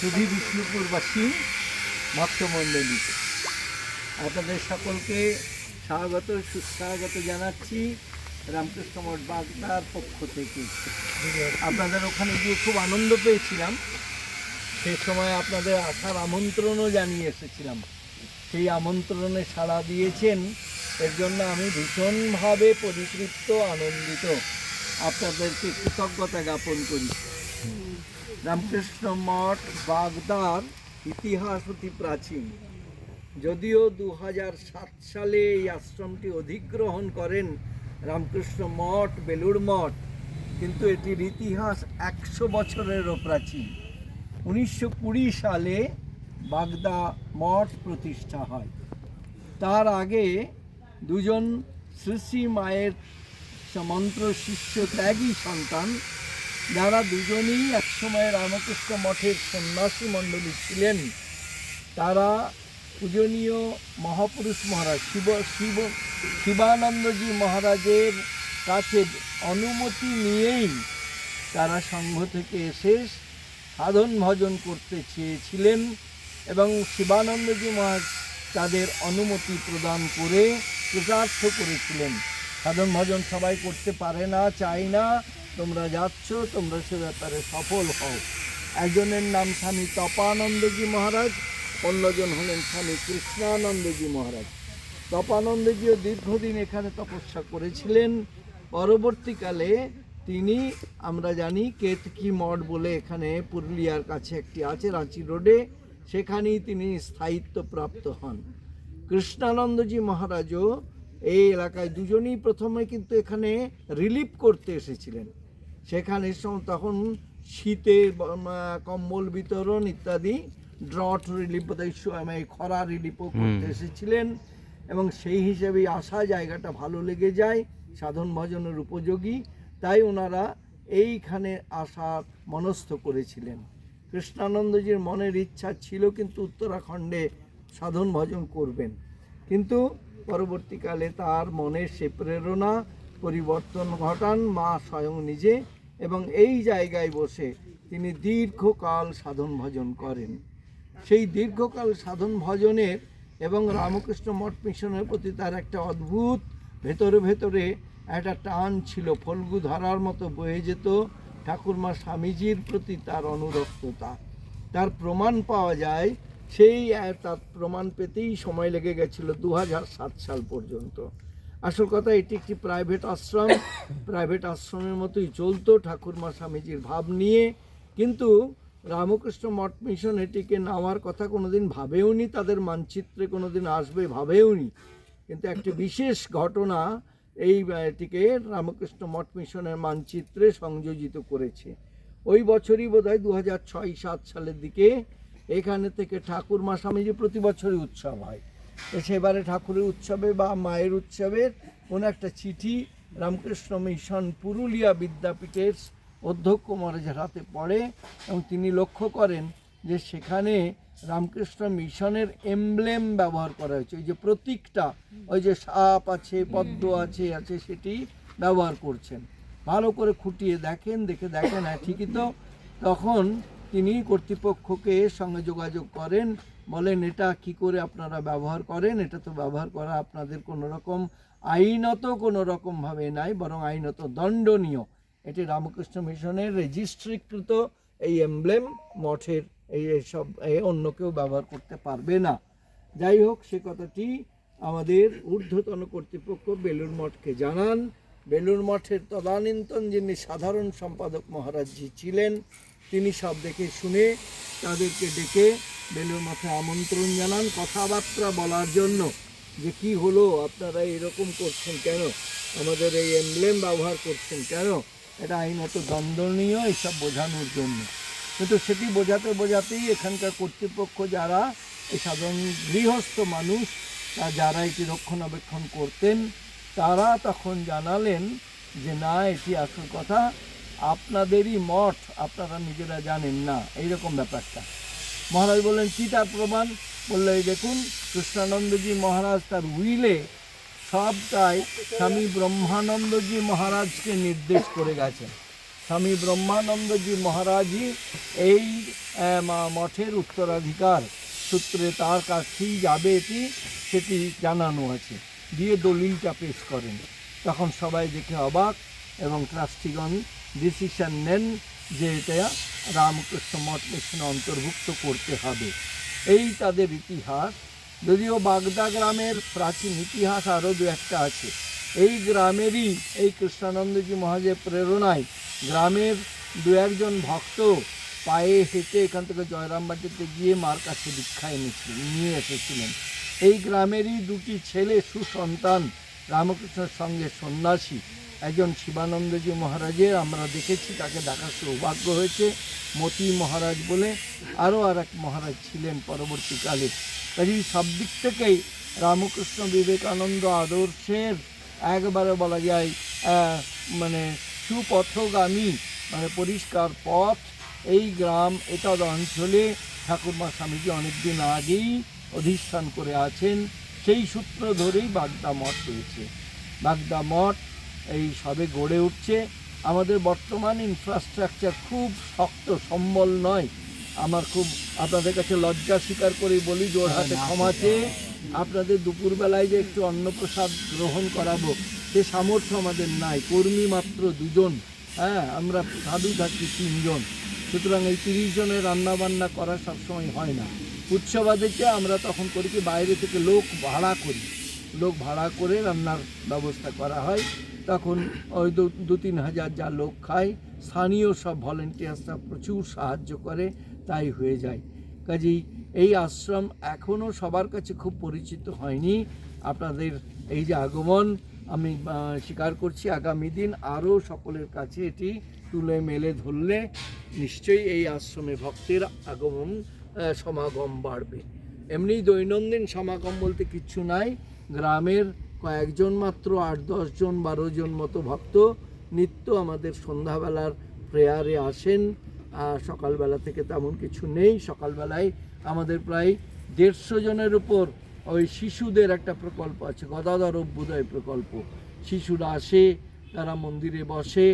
সুধী বিষ্ণুপুরবাসী মৎস্যমণ্ডলী আপনাদের সকলকে স্বাগত, সুস্বাগত জানাচ্ছি রামকৃষ্ণ মঠ বাগদার পক্ষ থেকে। আপনাদের ওখানে গিয়ে খুব আনন্দ পেয়েছিলাম। সে সময় আপনাদের আসার আমন্ত্রণও জানিয়ে এসেছিলাম। সেই আমন্ত্রণে সাড়া দিয়েছেন। এর জন্য আমি ভীষণভাবে পরিতৃপ্ত, আনন্দিত। আপনাদেরকে কৃতজ্ঞতা জ্ঞাপন করি। রামকৃষ্ণ মঠ বাগদার ইতিহাস অতি প্রাচীন। যদিও দু সালে এই আশ্রমটি অধিগ্রহণ করেন রামকৃষ্ণ মঠ, বেলুড় মঠ, কিন্তু এটির ইতিহাস একশো বছরেরও প্রাচীন। উনিশশো কুড়ি সালে বাগদা মঠ প্রতিষ্ঠা হয়। তার আগে দুজন শ্রী মায়ের মন্ত্র, শিষ্য ত্যাগী সন্তান। যারা দুজনেই একসময় রামকৃষ্ণ মঠের সন্ন্যাসী মণ্ডলী ছিলেন, তারা পূজনীয় মহাপুরুষ মহারাজ শিব শিব, শিবানন্দজি মহারাজের কাছে অনুমতি নিয়েই তারা সংঘ থেকে এসে সাধন ভজন করতে চেয়েছিলেন এবং শিবানন্দজি মহারাজ তাদের অনুমতি প্রদান করে কৃতার্থ করেছিলেন। সাধন ভজন সবাই করতে পারে না চাই না। তোমরা যাচ্ছ, তোমরা সে ব্যাপারে সফল হও। একজনের নাম স্বামী তপানন্দজি মহারাজ, অন্যজন হলেন স্বামী কৃষ্ণানন্দজি মহারাজ। তপানন্দজিও দীর্ঘদিন এখানে তপস্যা করেছিলেন। পরবর্তীকালে তিনি, আমরা জানি, কেতকি মঠ বলে এখানে পুরুলিয়ার কাছে একটি আছে, রাঁচি রোডে। সেখানেই তিনি স্থায়িত্ব প্রাপ্ত হন। কৃষ্ণানন্দজি মহারাজও এই এলাকায় দুজনেই প্রথমে কিন্তু এখানে রিলিফ করতে এসেছিলেন। সেখানে তখন শীতে কম্বল বিতরণ ইত্যাদি ড্রট রিলিফ মানে খরা রিলিফও করতে এসেছিলেন এবং সেই হিসেবেই আসা জায়গাটা ভালো লেগে যায় সাধন ভজনের উপযোগী তাই ওনারা এইখানে আসার মনস্থ করেছিলেন। কৃষ্ণানন্দজির মনের ইচ্ছা ছিল কিন্তু উত্তরাখণ্ডে সাধন ভজন করবেন। কিন্তু পরবর্তীকালে তার মনের সে প্রেরণা পরিবর্তন ঘটান মা স্বয়ং নিজে এবং এই জায়গায় বসে তিনি দীর্ঘকাল সাধন ভজন করেন। সেই দীর্ঘকাল সাধন ভজনের এবং রামকৃষ্ণ মঠ মিশনের প্রতি তার একটা অদ্ভুত ভেতরে ভেতরে একটা টান ছিল। ফল্গু ধরার মতো বয়ে যেত ঠাকুরমা স্বামীজির প্রতি তার অনুরক্ততা। তার প্রমাণ পাওয়া যায় সেই তার প্রমাণ পেতেই সময় লেগে গেছিল দু সাল পর্যন্ত। আসল কথা, এটি একটি প্রাইভেট আশ্রম। প্রাইভেট আশ্রমের মতোই চলতো ঠাকুরমা স্বামীজির ভাব নিয়ে। কিন্তু রামকৃষ্ণ মঠ মিশন এটিকে নামার কথা কোনোদিন ভাবেওনি তাদের মানচিত্রে কোনোদিন আসবে ভাবেওনি কিন্তু একটি বিশেষ ঘটনা এই, এটিকে রামকৃষ্ণ মঠ মিশনের মানচিত্রে সংযোজিত করেছে। ওই বছরই বোধ হয় দু হাজার ছয় সাত সালের দিকে এখানে থেকে ঠাকুরমা স্বামীজি প্রতি বছরই উৎসব হয়। তো সেবারে ঠাকুরের উৎসবে বা মায়ের উৎসবের কোনো একটা চিঠি রামকৃষ্ণ মিশন পুরুলিয়া বিদ্যাপীঠের অধ্যক্ষ মহারাজের হাতে পড়ে এবং তিনি লক্ষ্য করেন যে সেখানে রামকৃষ্ণ মিশনের এমব্লেম ব্যবহার করা হয়েছে। ওই যে প্রতীকটা ওই যে সাপ আছে পদ্ম আছে আছে সেটি ব্যবহার করছেন। ভালো করে খুঁটিয়ে দেখেন দেখে দেখেন হ্যাঁ ঠিকই তো। তখন তিনি কর্তৃপক্ষকে এর সঙ্গে যোগাযোগ করেন, বলেন, এটা কি করে আপনারা ব্যবহার করেন? এটা তো ব্যবহার করা আপনাদের কোনো রকম আইনত, কোনো রকমভাবে নাই, বরং আইনত দণ্ডনীয়। এটি রামকৃষ্ণ মিশনের রেজিস্ট্রিকৃত এই এমব্লেম, মঠের এই সব অন্য কেউ ব্যবহার করতে পারবে না। যাই হোক, সে কথাটি আমাদের ঊর্ধ্বতন কর্তৃপক্ষ বেলুর মঠকে জানান। বেলুর মঠের তদানীন্তন যিনি সাধারণ সম্পাদক মহারাজজি ছিলেন, তিনি সব দেখে শুনে তাদেরকে ডেকে বেলুর মঠে আমন্ত্রণ জানান, কথাবার্তা বলার জন্য। যে কি হলো, আপনারা এরকম করছেন কেন? আমাদের এই এমব্লেম ব্যবহার করছেন কেন? এটা আইনত দণ্ডনীয়, এসব বোঝানোর জন্য। কিন্তু সেটি বোঝাতে বোঝাতেই এখানকার কর্তৃপক্ষ যারা, এই সাধারণ গৃহস্থ মানুষ, তা যারা এটি রক্ষণাবেক্ষণ করতেন তারা তখন জানালেন যে, না, এটি আসল কথা। আপনাদেরই মঠ, আপনারা নিজেরা জানেন না। এইরকম ব্যাপারটা। মহারাজ বললেন কি তার প্রমাণ। বলল, দেখুন, কৃষ্ণানন্দজি মহারাজ তার উইলে সবটাই স্বামী ব্রহ্মানন্দজি মহারাজকে নির্দেশ করে গেছেন। স্বামী ব্রহ্মানন্দজি মহারাজই এই মঠের উত্তরাধিকার সূত্রে তার কাছেই যাবে এটি, সেটি জানানো আছে। দিয়ে দলিলটা পেশ করেন। তখন সবাই দেখে অবাক এবং ট্রাস্টিগণ ডিসিশন নেন যে এটা রামকৃষ্ণ মঠ মিশনে অন্তর্ভুক্ত করতে হবে। এই তাদের ইতিহাস। যদিও বাগদা গ্রামের প্রাচীন ইতিহাস আরও দু একটা আছে। এই গ্রামেরই, এই কৃষ্ণানন্দজি মহাজের প্রেরণায় গ্রামের দু একজন ভক্ত পায়ে হেঁটে এখান থেকে জয়রামবাটিতে গিয়ে মার কাছে দীক্ষা এনেছিলেন, নিয়ে এসেছিলেন। এই গ্রামেরই দুটি ছেলে সুসন্তান, রামকৃষ্ণের সঙ্গে সন্ন্যাসী। একজন শিবানন্দজি মহারাজের, আমরা দেখেছি তাকে দেখার সৌভাগ্য হয়েছে, মতি মহারাজ বলে। আরও আর এক মহারাজ ছিলেন পরবর্তীকালে। কাজেই সব দিক থেকেই রামকৃষ্ণ বিবেকানন্দ আদর্শের একবারে বলা যায় মানে সুপথগামী মানে পরিষ্কার পথ। এই গ্রাম এতদ অঞ্চলে ঠাকুরমা স্বামীজি অনেকদিন আগেই অধিষ্ঠান করে আছেন সেই সূত্র ধরেই বাগদা মঠ হয়েছে বাগদা মঠ এই সবে গড়ে উঠছে। আমাদের বর্তমান ইনফ্রাস্ট্রাকচার খুব শক্ত সম্বল নয়। আমার খুব আপনাদের কাছে লজ্জা স্বীকার করে বলি জোর হাতে ক্ষমা চেয়ে আপনাদের দুপুরবেলায় যে একটু অন্নপ্রসাদ গ্রহণ করাবো সে সামর্থ্য আমাদের নাই। কর্মী মাত্র দুজন হ্যাঁ আমরা সাধু থাকি তিনজন। সুতরাং এই তিরিশ জনের রান্না বান্না করা সবসময় হয় না। উৎসবাদিতে আমরা তখন করি কি, বাইরে থেকে লোক ভাড়া করি। লোক ভাড়া করে রান্নার ব্যবস্থা করা হয়। তখন ওই দু তিন হাজার যা লোক খায়, স্থানীয় সব ভলেন্টিয়ার্সরা প্রচুর সাহায্য করে, তাই হয়ে যায়। কাজেই এই আশ্রম এখনও সবার কাছে খুব পরিচিত হয়নি। আপনাদের এই যে আগমন, আমি স্বীকার করছি, আগামী দিন আরও সকলের কাছে এটি তুলে মেলে ধরলে নিশ্চয়ই এই আশ্রমে ভক্তের আগমন সমাগম বাড়বে। এমনি দৈনন্দিন সমাগম বলতে কিচ্ছু নাই। গ্রামের কয়েকজন মাত্র, আট দশজন বারো জন মতো ভক্ত নিত্য আমাদের সন্ধ্যাবেলার প্রেয়ারে আসেন। সকালবেলা থেকে তেমন কিছু নেই। সকালবেলায় আমাদের প্রায় দেড়শো জনের উপর ওই শিশুদের একটা প্রকল্প আছে, গদাধর অভ্যুদয় প্রকল্প। শিশুরা আসে, তারা মন্দিরে বসে,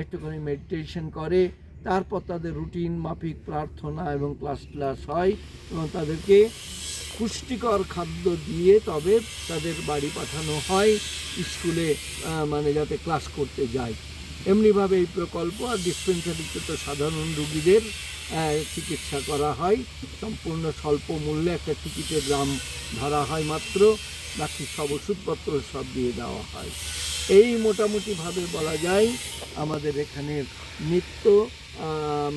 একটুখানি মেডিটেশন করে তারপর তাদের রুটিন, মাফিক প্রার্থনা এবং ক্লাস ক্লাস হয় এবং তাদেরকে পুষ্টিকর খাদ্য দিয়ে তবে তাদের বাড়ি পাঠানো হয় স্কুলে মানে যাতে ক্লাস করতে যায়। এমনিভাবে এই প্রকল্প আর ডিসপেন্সারিতে তো সাধারণ রুগীদের চিকিৎসা করা হয়। সম্পূর্ণ স্বল্প মূল্যে একটা টিকিটের দাম ধরা হয় মাত্র। বাকি সব ওষুধপত্র সব দিয়ে দেওয়া হয়। এই মোটামুটিভাবে বলা যায় আমাদের এখানের নিত্য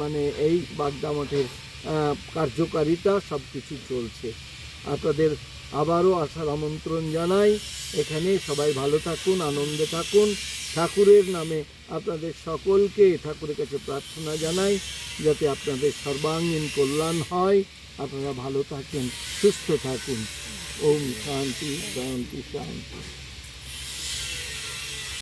মানে এই বাগদা মঠের কার্যকারিতা সব কিছু চলছে। আপনাদের আবারও আসার আমন্ত্রণ জানাই। এখানে সবাই ভালো থাকুন, আনন্দে থাকুন। ঠাকুরের নামে আপনাদের সকলকে ঠাকুরের কাছে প্রার্থনা জানাই, যাতে আপনাদের সর্বাঙ্গীন কল্যাণ হয়। আপনারা ভালো থাকেন, সুস্থ থাকুন। ওম শান্তি শান্তি শান্তি।